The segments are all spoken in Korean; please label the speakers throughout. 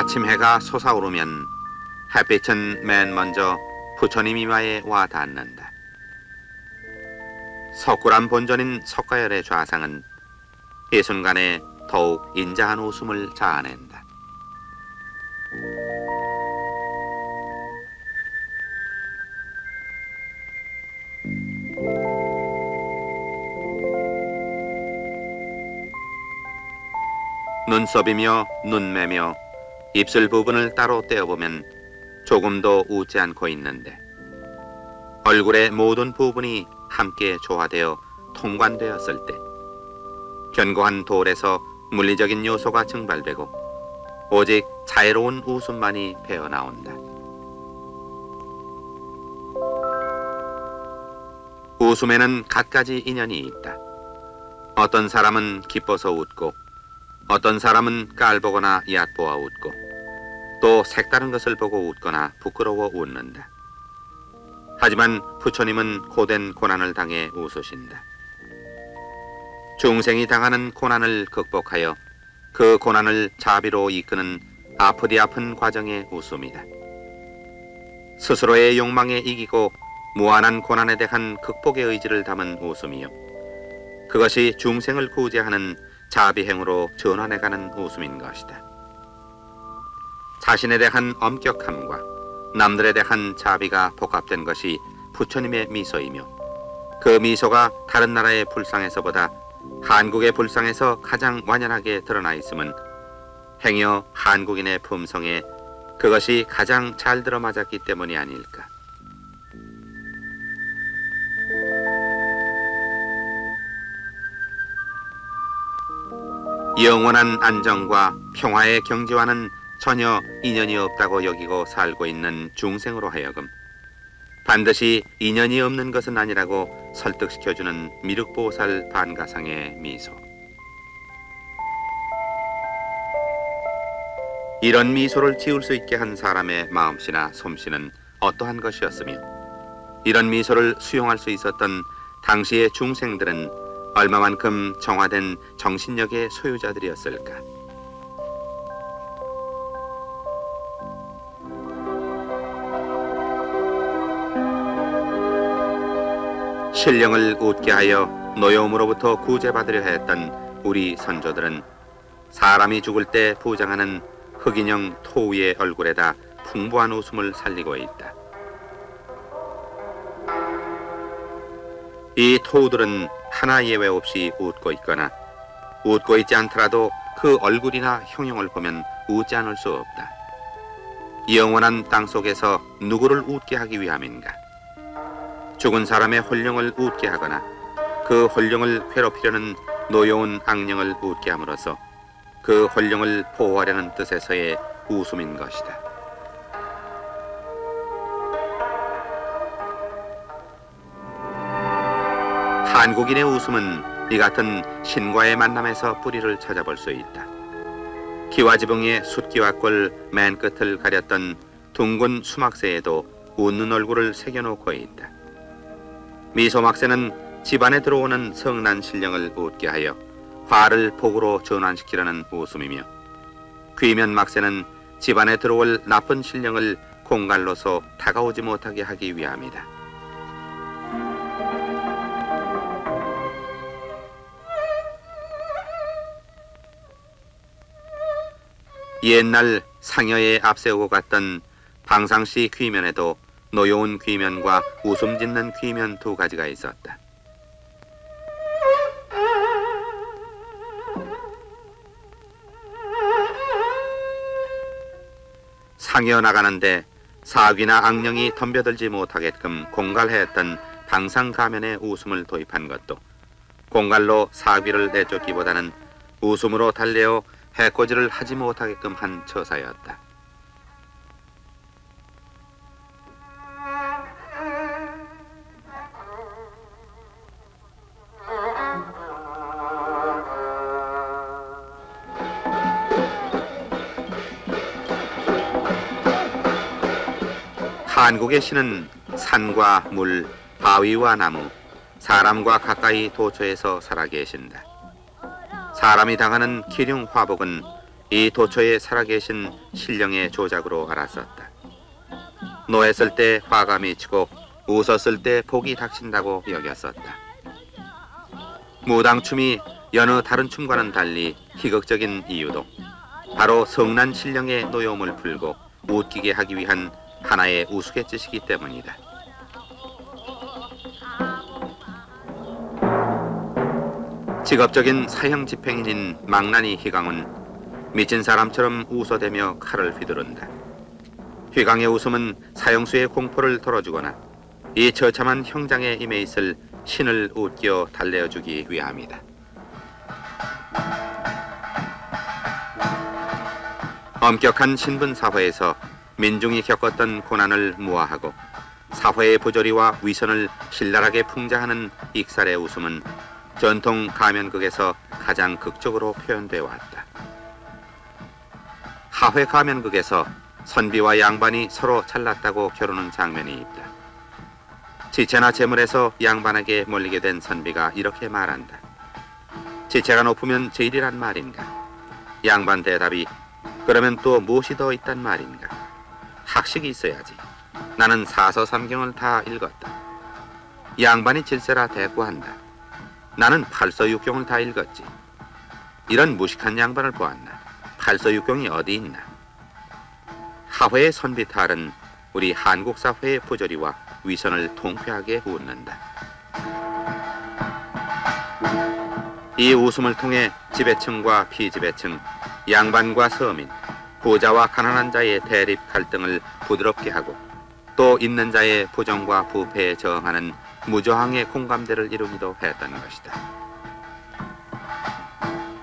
Speaker 1: 아침 해가 솟아오르면 햇빛은 맨 먼저 부처님 이마에 와 닿는다. 석굴암 본전인 석가열의 좌상은 이 순간에 더욱 인자한 웃음을 자아낸다. 눈썹이며 눈매며 입술 부분을 따로 떼어보면 조금도 웃지 않고 있는데 얼굴의 모든 부분이 함께 조화되어 통관되었을 때 견고한 돌에서 물리적인 요소가 증발되고 오직 자애로운 웃음만이 배어나온다. 웃음에는 갖가지 인연이 있다. 어떤 사람은 기뻐서 웃고 어떤 사람은 깔보거나 얕보아 웃고 또 색다른 것을 보고 웃거나 부끄러워 웃는다. 하지만 부처님은 고된 고난을 당해 웃으신다. 중생이 당하는 고난을 극복하여 그 고난을 자비로 이끄는 아프디 아픈 과정의 웃음이다. 스스로의 욕망에 이기고 무한한 고난에 대한 극복의 의지를 담은 웃음이요. 그것이 중생을 구제하는 자비행으로 전환해가는 웃음인 것이다. 자신에 대한 엄격함과 남들에 대한 자비가 복합된 것이 부처님의 미소이며 그 미소가 다른 나라의 불상에서보다 한국의 불상에서 가장 완연하게 드러나 있음은 행여 한국인의 품성에 그것이 가장 잘 들어맞았기 때문이 아닐까. 영원한 안정과 평화의 경지와는 전혀 인연이 없다고 여기고 살고 있는 중생으로 하여금 반드시 인연이 없는 것은 아니라고 설득시켜주는 미륵보살 반가상의 미소. 이런 미소를 지을 수 있게 한 사람의 마음씨나 솜씨는 어떠한 것이었으며 이런 미소를 수용할 수 있었던 당시의 중생들은 얼마만큼 정화된 정신력의 소유자들이었을까? 신령을 웃게 하여 노여움으로부터 구제받으려 했던 우리 선조들은 사람이 죽을 때 부장하는 흑인형 토우의 얼굴에다 풍부한 웃음을 살리고 있다. 이 토우들은 하나 예외 없이 웃고 있거나 웃고 있지 않더라도 그 얼굴이나 형용을 보면 웃지 않을 수 없다. 영원한 땅 속에서 누구를 웃게 하기 위함인가? 죽은 사람의 혼령을 웃게 하거나 그 혼령을 괴롭히려는 노여운 악령을 웃게 함으로써 그 혼령을 보호하려는 뜻에서의 웃음인 것이다. 한국인의 웃음은 이 같은 신과의 만남에서 뿌리를 찾아볼 수 있다. 기와지붕의 숫기와 꼴맨 끝을 가렸던 둥근 수막새에도 웃는 얼굴을 새겨놓고 있다. 미소막새는 집안에 들어오는 성난 신령을 웃게 하여 화를 복으로 전환시키려는 웃음이며 귀면막새는 집안에 들어올 나쁜 신령을 공갈로서 다가오지 못하게 하기 위함이다. 옛날 상여에 앞세우고 갔던 방상시 귀면에도 노여운 귀면과 웃음 짓는 귀면 두 가지가 있었다. 상여 나가는데 사귀나 악령이 덤벼들지 못하게끔 공갈했던 방상 가면에 웃음을 도입한 것도 공갈로 사귀를 내쫓기보다는 웃음으로 달래어 해코지를 하지 못하게끔 한 처사였다. 한국의 신은 산과 물, 바위와 나무, 사람과 가까이 도처에서 살아 계신다. 사람이 당하는 기륭 화복은 이 도처에 살아계신 신령의 조작으로 알았었다. 노했을 때 화가 미치고 웃었을 때 복이 닥친다고 여겼었다. 무당춤이 여느 다른 춤과는 달리 희극적인 이유도 바로 성난 신령의 노여움을 풀고 웃기게 하기 위한 하나의 우스갯짓이기 때문이다. 직업적인 사형 집행인인 망나니 희강은 미친 사람처럼 웃어대며 칼을 휘두른다. 휘강의 웃음은 사형수의 공포를 덜어주거나 이 처참한 형장에 임해 있을 신을 웃겨 달래어주기 위함이다. 엄격한 신분 사회에서 민중이 겪었던 고난을 무아하고 사회의 부조리와 위선을 신랄하게 풍자하는 익살의 웃음은 전통 가면극에서 가장 극적으로 표현되어 왔다. 하회 가면극에서 선비와 양반이 서로 잘났다고 겨루는 장면이 있다. 지체나 재물에서 양반에게 몰리게 된 선비가 이렇게 말한다. 지체가 높으면 제일이란 말인가? 양반 대답이 그러면 또 무엇이 더 있단 말인가? 학식이 있어야지. 나는 사서삼경을 다 읽었다. 양반이 질세라 대꾸한다. 나는 팔서육경을 다 읽었지. 이런 무식한 양반을 보았나? 팔서육경이 어디 있나? 하회의 선비탈은 우리 한국 사회의 부조리와 위선을 통쾌하게 웃는다. 이 웃음을 통해 지배층과 피지배층, 양반과 서민, 부자와 가난한 자의 대립 갈등을 부드럽게 하고 또 있는 자의 부정과 부패에 저항하는 무저항의 공감대를 이루기도 했던 것이다.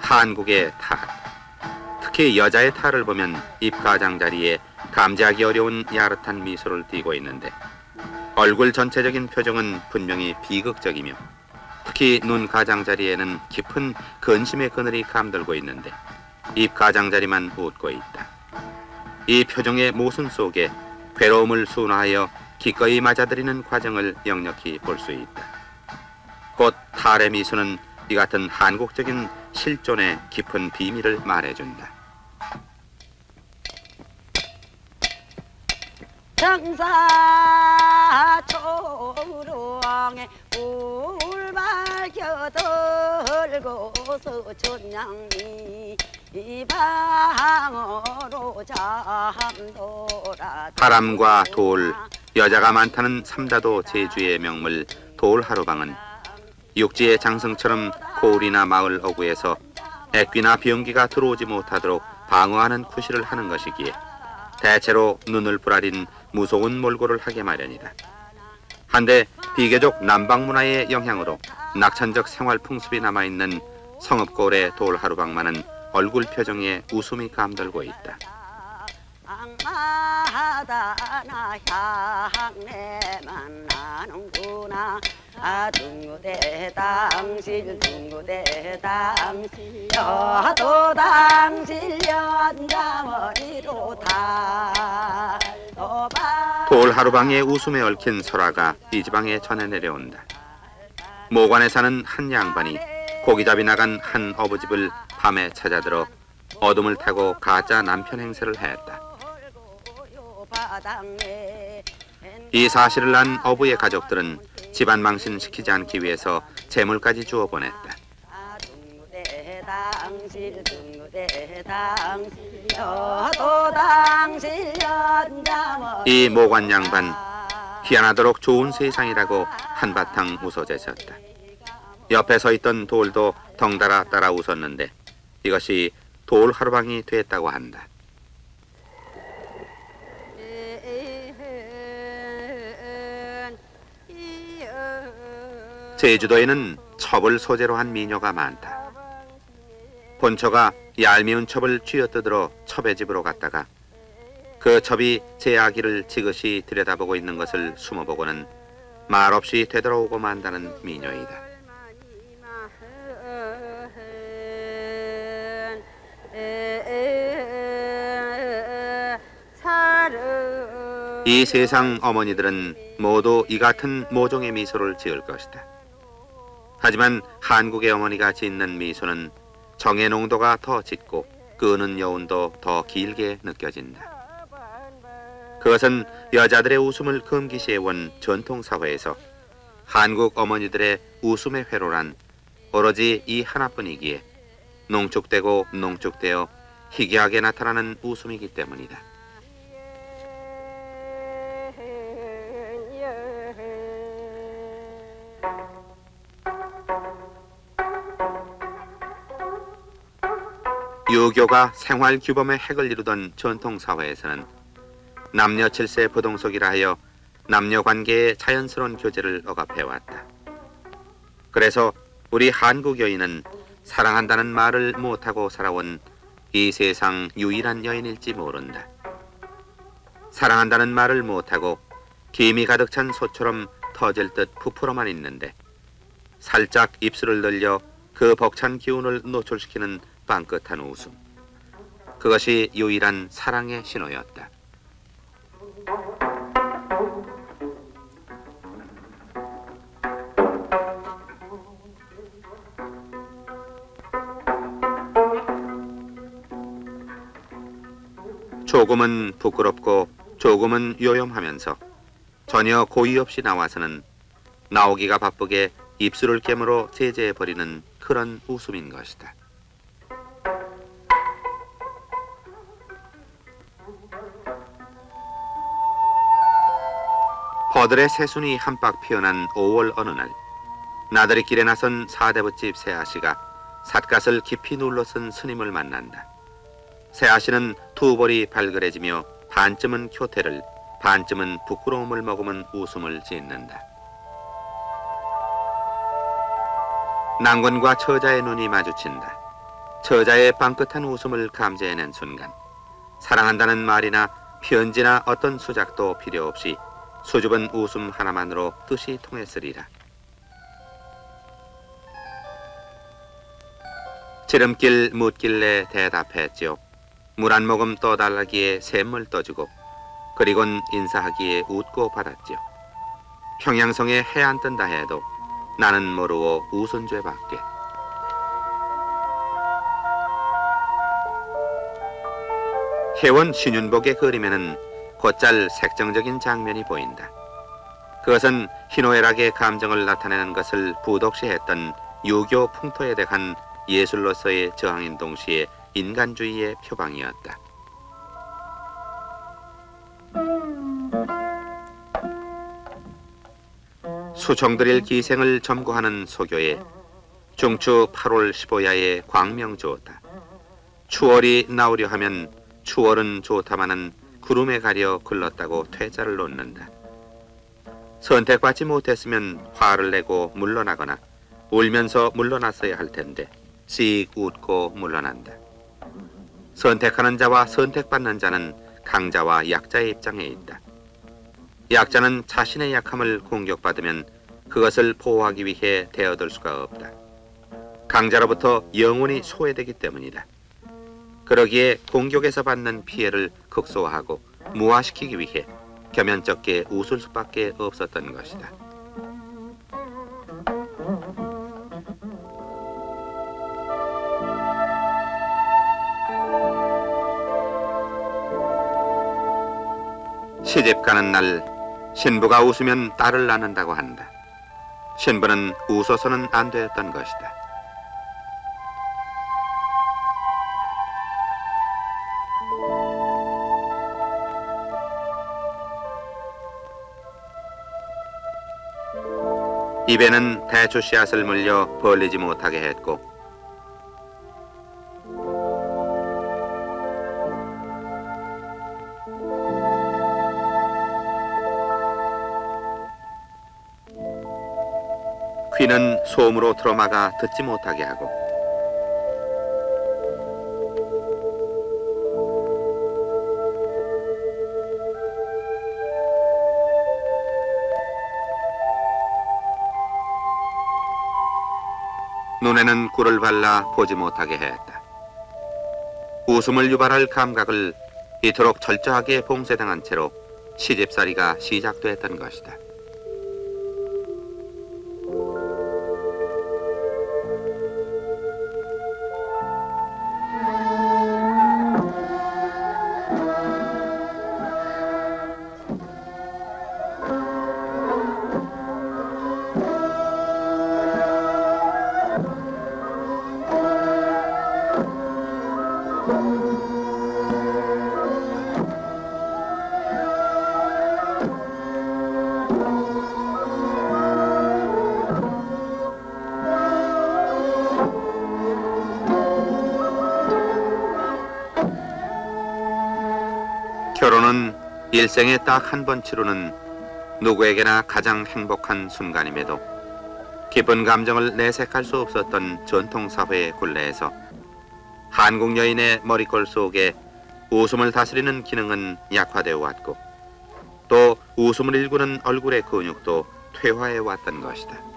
Speaker 1: 한국의 탈, 특히 여자의 탈을 보면 입가장 자리에 감지하기 어려운 야릇한 미소를 띠고 있는데 얼굴 전체적인 표정은 분명히 비극적이며 특히 눈 가장자리에는 깊은 근심의 그늘이 감돌고 있는데 입 가장자리만 웃고 있다. 이 표정의 모순 속에 괴로움을 순화하여 기꺼이 맞아들이는 과정을 역력히 볼 수 있다. 곧 탈의 미소는 이 같은 한국적인 실존의 깊은 비밀을 말해준다.
Speaker 2: 장사 초롱에 울 밝혀 들고서 천냥이 이 방으로 잠돌아
Speaker 1: 바람과 돌, 여자가 많다는 삼다도 제주의 명물 돌하루방은 육지의 장성처럼 고을이나 마을 어구에서 액귀나 병기가 들어오지 못하도록 방어하는 구실을 하는 것이기에 대체로 눈을 부라린 무서운 몰골을 하게 마련이다. 한데 비교적 남방 문화의 영향으로 낙천적 생활 풍습이 남아있는 성읍고을의 돌하루방만은 얼굴 표정에 웃음이 감돌고 있다.
Speaker 2: 악마다 나 향내만 나는구나 아 둥구대 당실 둥구대 당실 여도 당실 연자머리로 다
Speaker 1: 돌하루방의 웃음에 얽힌 설화가 이 지방에 전해 내려온다. 모관에 사는 한 양반이 고기잡이 나간 한 어부집을 밤에 찾아들어 어둠을 타고 가짜 남편 행세를 했다. 이 사실을 안 어부의 가족들은 집안 망신 시키지 않기 위해서 재물까지 주어 보냈다. 이 모관 양반 희한하도록 좋은 세상이라고 한바탕 웃어제쳤다. 옆에 서 있던 돌도 덩달아 따라 웃었는데 이것이 돌 하루방이 됐다고 한다. 제주도에는 첩을 소재로 한 미녀가 많다. 본처가 얄미운 첩을 쥐어뜯으러 첩의 집으로 갔다가 그 첩이 제 아기를 지그시 들여다보고 있는 것을 숨어보고는 말없이 되돌아오고 만다는 미녀이다. 이 세상 어머니들은 모두 이 같은 모종의 미소를 지을 것이다. 하지만 한국의 어머니가 짓는 미소는 정의 농도가 더 짙고 끄는 여운도 더 길게 느껴진다. 그것은 여자들의 웃음을 금기시해온 전통 사회에서 한국 어머니들의 웃음의 회로란 오로지 이 하나뿐이기에 농축되고 농축되어 희귀하게 나타나는 웃음이기 때문이다. 유교가 생활 규범의 핵을 이루던 전통 사회에서는 남녀 칠세 부동석이라 하여 남녀 관계의 자연스러운 교제를 억압해 왔다. 그래서 우리 한국 여인은 사랑한다는 말을 못하고 살아온 이 세상 유일한 여인일지 모른다. 사랑한다는 말을 못하고 김이 가득 찬 소처럼 터질 듯 부풀어만 있는데 살짝 입술을 늘려 그 벅찬 기운을 노출시키는 빵긋한 웃음. 그것이 유일한 사랑의 신호였다. 조금은 부끄럽고 조금은 요염하면서 전혀 고의 없이 나와서는 나오기가 바쁘게 입술을 깨물어 제재해 버리는 그런 웃음인 것이다. 버들의 새순이 한박 피어난 5월 어느 날 나들이 길에 나선 사대부집 새아씨가 삿갓을 깊이 눌러 쓴 스님을 만난다. 새아씨는 두 볼이 발그레지며 반쯤은 쿄태를 반쯤은 부끄러움을 머금은 웃음을 짓는다. 난관과 처자의 눈이 마주친다. 처자의 빵긋한 웃음을 감지해낸 순간 사랑한다는 말이나 편지나 어떤 수작도 필요 없이 수줍은 웃음 하나만으로 뜻이 통했으리라. 지름길 묻길래 대답했지요. 물 한 모금 떠달라기에 샘물 떠주고 그리곤 인사하기에 웃고 받았지요. 평양성에 해 안 뜬다 해도 나는 모르고 웃은 죄밖에. 혜원 신윤복의 그림에는 곧잘 색정적인 장면이 보인다. 그것은 희노애락의 감정을 나타내는 것을 부독시했던 유교 풍토에 대한 예술로서의 저항인 동시에 인간주의의 표방이었다. 수종들일 기생을 점거하는 소교에 중추 8월 15야의 광명 좋다. 추월이 나오려 하면 추월은 좋다마는 구름에 가려 글렀다고 퇴짜를 놓는다. 선택받지 못했으면 화를 내고 물러나거나 울면서 물러났어야 할 텐데 씩 웃고 물러난다. 선택하는 자와 선택받는 자는 강자와 약자의 입장에 있다. 약자는 자신의 약함을 공격받으면 그것을 보호하기 위해 대어들 수가 없다. 강자로부터 영원히 소외되기 때문이다. 그러기에 공격에서 받는 피해를 극소화하고 무화시키기 위해 겸연쩍게 웃을 수밖에 없었던 것이다. 시집 가는 날 신부가 웃으면 딸을 낳는다고 한다. 신부는 웃어서는 안 되었던 것이다. 입에는 대추 씨앗을 물려 벌리지 못하게 했고 귀는 소음으로 틀어막아 듣지 못하게 하고 눈에는 꿀을 발라 보지 못하게 했다. 웃음을 유발할 감각을 이토록 철저하게 봉쇄당한 채로 시집살이가 시작됐던 것이다. 일생에 딱 한 번 치르는 누구에게나 가장 행복한 순간임에도 기쁜 감정을 내색할 수 없었던 전통사회의 굴레에서 한국 여인의 머리꼴 속에 웃음을 다스리는 기능은 약화되어 왔고 또 웃음을 일구는 얼굴의 근육도 퇴화해 왔던 것이다.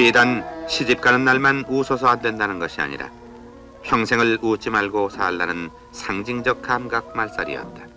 Speaker 1: 비단 시집 가는 날만 웃어서 안 된다는 것이 아니라 평생을 웃지 말고 살라는 상징적 감각 말살이었다.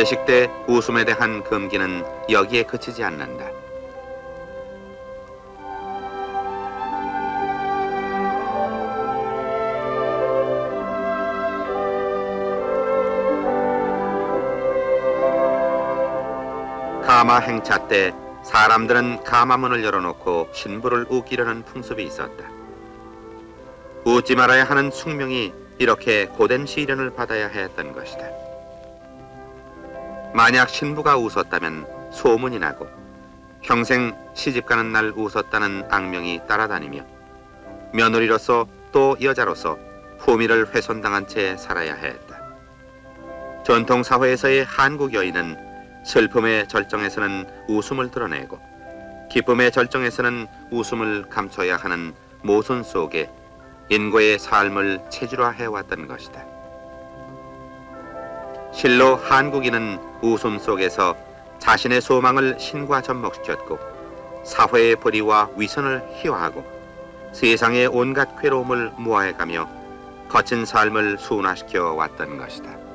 Speaker 1: 혼례식 때 웃음에 대한 금기는 여기에 그치지 않는다. 가마 행차 때 사람들은 가마문을 열어놓고 신부를 우기려는 풍습이 있었다. 웃지 말아야 하는 숙명이 이렇게 고된 시련을 받아야 했던 것이다. 만약 신부가 웃었다면 소문이 나고 평생 시집가는 날 웃었다는 악명이 따라다니며 며느리로서 또 여자로서 후미를 훼손당한 채 살아야 했다. 전통 사회에서의 한국 여인은 슬픔의 절정에서는 웃음을 드러내고 기쁨의 절정에서는 웃음을 감춰야 하는 모순 속에 인고의 삶을 체질화해 왔던 것이다. 실로 한국인은 웃음 속에서 자신의 소망을 신과 접목시켰고 사회의 불의와 위선을 희화하고 세상의 온갖 괴로움을 무화해가며 거친 삶을 순화시켜 왔던 것이다.